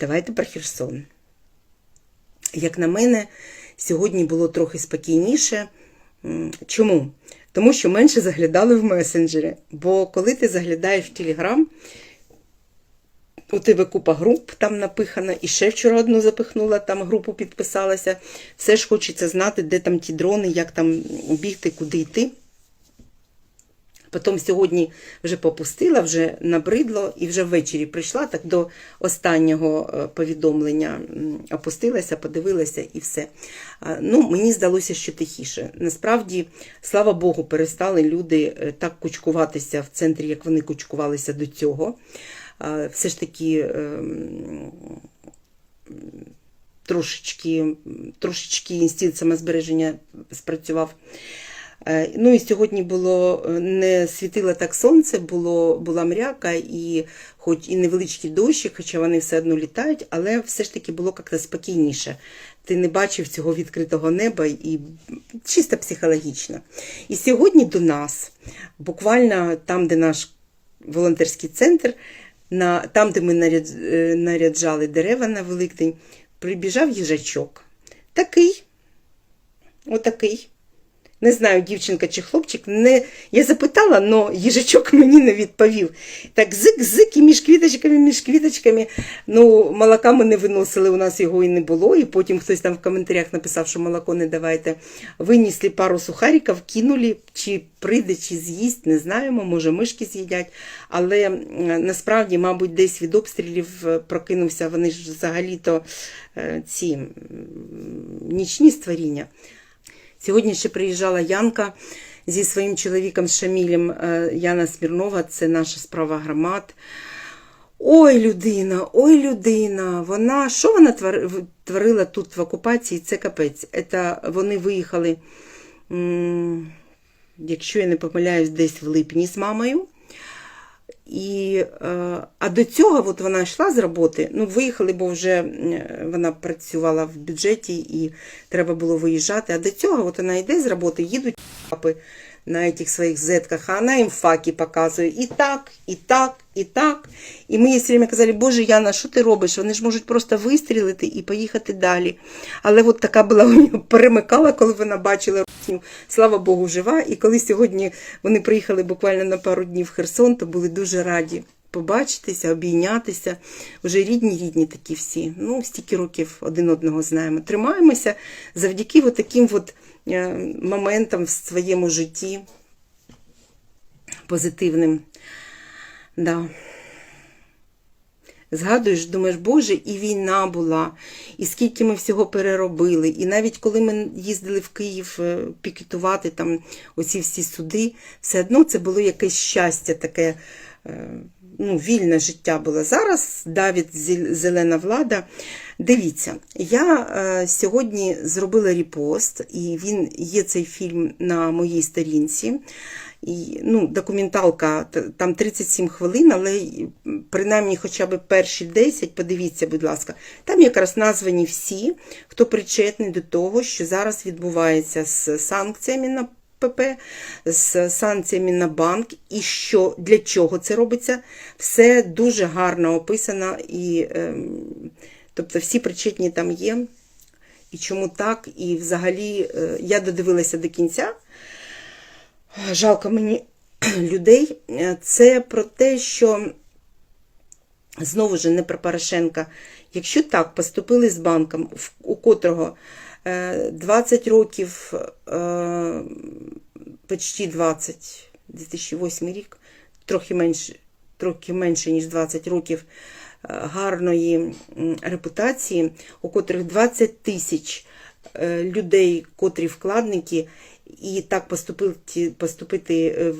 Давайте про Херсон. Як на мене, сьогодні було трохи спокійніше. Чому? Тому що менше заглядали в месенджери. Бо коли ти заглядаєш в Телеграм, у тебе купа груп там напихана, і ще вчора одну запихнула, там групу підписалася. Все ж хочеться знати, де там ті дрони, як там бігти, куди йти. Потім сьогодні вже попустила, вже набридло, і вже ввечері прийшла так до останнього е, повідомлення, опустилася, подивилася і все. Ну, мені здалося, що тихіше. Насправді, слава Богу, перестали люди е, так кучкуватися в центрі, як вони кучкувалися до цього. Все ж таки. ем, Трошечки, трошечки інстинкт самозбереження спрацював. Е, Ну і сьогодні було е, не світило так сонце, було, була мряка, і хоч і невеличкі дощі, хоча вони все одно літають, але все ж таки було як-то спокійніше. Ти не бачив цього відкритого неба і чисто психологічно. І сьогодні до нас, буквально там, де наш волонтерський центр, на, там, де ми е, наряджали дерева на Великдень, прибіжав їжачок. Такий, отакий. Не знаю, дівчинка чи хлопчик. Не... Я запитала, але їжачок мені не відповів. Так зик-зик і між квіточками, між квіточками. Ну, молока ми не виносили, у нас його і не було. І потім хтось там в коментарях написав, що молоко не давайте. Винесли пару сухариків, кинули, чи прийде, чи з'їсть, не знаємо, може мишки з'їдять. Але насправді, мабуть, десь від обстрілів е, прокинувся, вони ж взагалі-то е, ці нічні створіння. Сьогодні ще приїжджала Янка зі своїм чоловіком Шамілем е, Яна Смірнова, це наша справа громад. Ой, людина, ой, людина. Вона що вона творила тут в окупації? Це капець. Це вони виїхали, якщо я не помиляюсь, десь в липні з мамою. І, е, а до цього от вона йшла з роботи, ну виїхали, бо вже е, вона працювала в бюджеті і треба було виїжджати. А до цього от вона йде з роботи, їдуть папи на цих своїх зетках, а вона їм факи показує і так, і так, і так. І ми їй все время казали, Боже, Яна, що ти робиш? Вони ж можуть просто вистрілити і поїхати далі. Але от така була у нього перемикала, коли вона бачила русню. Слава Богу, жива. І коли сьогодні вони приїхали буквально на пару днів в Херсон, то були дуже раді побачитися, обійнятися. Вже рідні, рідні такі всі. Ну, стільки років один одного знаємо. Тримаємося завдяки таким от е, моментам в своєму житті позитивним. Да. Згадуєш, думаєш, Боже, і війна була, і скільки ми всього переробили. І навіть коли ми їздили в Київ е, пікетувати там оці всі суди, все одно це було якесь щастя, таке е, ну, вільне життя було. Зараз Давід Зелена влада. Дивіться, я е, сьогодні зробила репост, і він є цей фільм на моїй сторінці. І, ну, документалка там 37 хвилин, але принаймні хоча б перші 10, подивіться, будь ласка, там якраз названі всі, хто причетний до того, що зараз відбувається з санкціями на ПП, з санкціями на банк, і що для чого це робиться. Все дуже гарно описано, і, ем, тобто всі причетні там є. І чому так? І взагалі е, я додивилася до кінця. Жалко мені людей. Е, Це про те, що знову ж не про Порошенка. Якщо так поступили з банком, у котрого 20 років, е, почти 20, 2008 рік, трохи менше, трохи менше ніж 20 років е, гарної репутації, у котрих 20 тисяч е, людей, котрі вкладники, і так поступити, поступити е,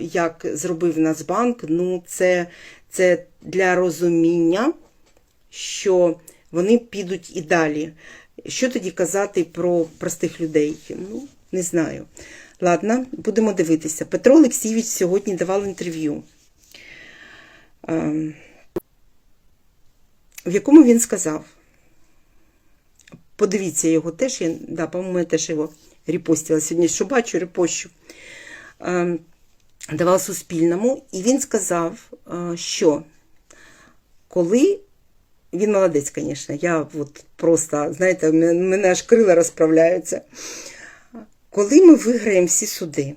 як зробив Нацбанк, ну це, це для розуміння, що вони підуть і далі. Що тоді казати про простих людей? Ну, не знаю. Ладно, будемо дивитися. Петро Олексійович сьогодні давав інтерв'ю, ем, в якому він сказав, подивіться його теж, я, да, по-моєму, я теж його репостила сьогодні, що бачу, репощу. Ем, давав Суспільному, і він сказав, е, що коли Він молодець, звісно. Я от просто, знаєте, мене аж крила розправляються. Коли ми виграємо всі суди,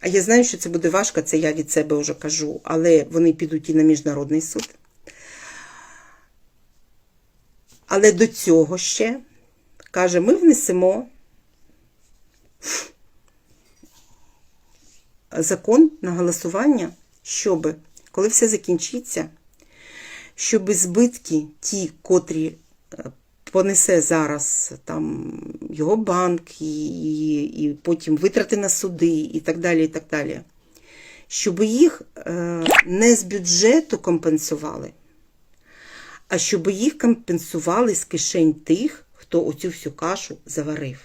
а я знаю, що це буде важко, це я від себе вже кажу, але вони підуть і на міжнародний суд. Але до цього ще каже, ми внесемо закон на голосування, щоб, коли все закінчиться, щоб збитки, ті, котрі е, понесе зараз там його банк, і, і, і потім витрати на суди, і так далі, і так далі, щоб їх е, не з бюджету компенсували, а щоб їх компенсували з кишень тих, хто оцю всю кашу заварив.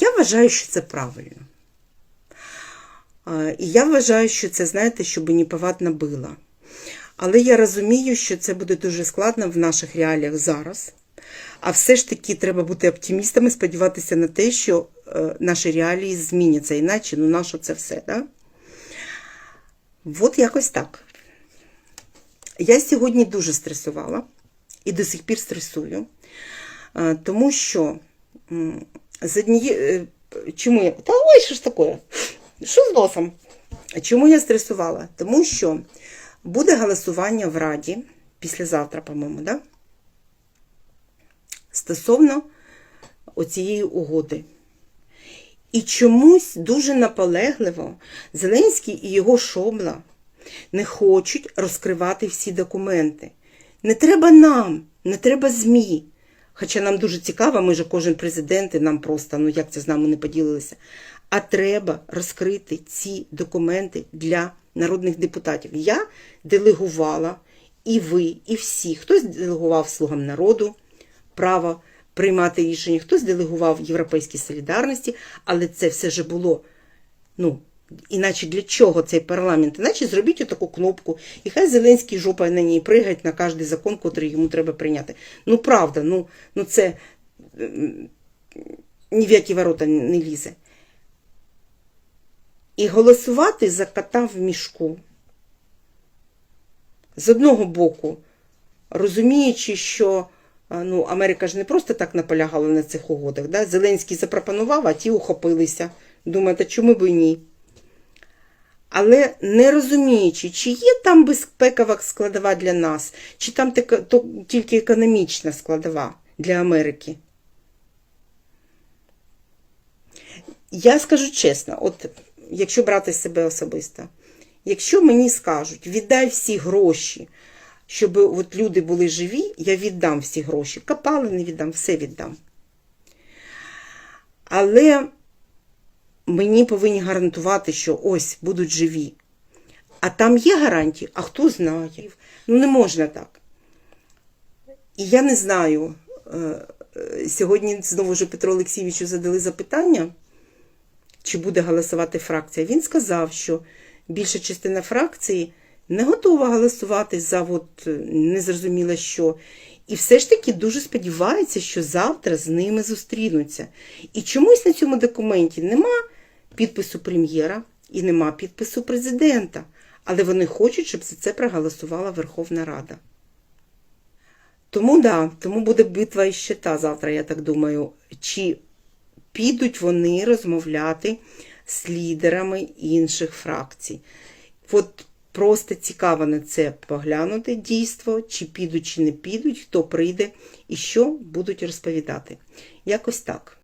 Я вважаю, що це правильно. І я вважаю, що це, знаєте, щоб неповадно було. Але я розумію, що це буде дуже складно в наших реаліях зараз. А все ж таки треба бути оптимістами, сподіватися на те, що е, наші реалії зміняться. Іначе, ну нащо це все, да? От якось так. Я сьогодні дуже стресувала і до сих пір стресую, е, тому що з однієї. Чому я. Та ой, що ж таке? Що з носом? Чому я стресувала? Тому що буде голосування в Раді післязавтра, по-моєму, да? стосовно оцієї угоди. І чомусь дуже наполегливо Зеленський і його шобла не хочуть розкривати всі документи. Не треба нам, не треба ЗМІ. Хоча нам дуже цікаво, ми же кожен президент, і нам просто, ну як це з нами не поділилися. А треба розкрити ці документи для народних депутатів. Я делегувала і ви, і всі. Хтось делегував слугам народу право приймати рішення, хтось делегував Європейській солідарності, але це все ж було. Ну, іначе для чого цей парламент? Іначе зробіть отаку кнопку, і хай Зеленський жопа на ній пригає на кожний закон, який йому треба прийняти. Ну, правда, ну, ну це ні в які ворота не лізе. І голосувати за кота в мішку. З одного боку, розуміючи, що ну, Америка ж не просто так наполягала на цих угодах. Да? Зеленський запропонував, а ті ухопилися. Думаєте, чому б і ні? Але не розуміючи, чи є там безпекова складова для нас, чи там тільки економічна складова для Америки. Я скажу чесно, от якщо брати себе особисто, якщо мені скажуть, віддай всі гроші, щоб от люди були живі, я віддам всі гроші. Копали, не віддам, все віддам. Але мені повинні гарантувати, що ось будуть живі. А там є гарантії, а хто знає? Ну не можна так. І я не знаю. е, е, Сьогодні знову ж Петру Олексійовичу задали запитання, чи буде голосувати фракція. Він сказав, що більша частина фракції не готова голосувати за от незрозуміло що. І все ж таки дуже сподівається, що завтра з ними зустрінуться. І чомусь на цьому документі нема підпису прем'єра і нема підпису президента. Але вони хочуть, щоб за це проголосувала Верховна Рада. Тому да, тому буде битва і щита завтра, я так думаю. Чи підуть вони розмовляти з лідерами інших фракцій? От просто цікаво на це поглянути дійство, чи підуть, чи не підуть, хто прийде і що будуть розповідати. Якось так.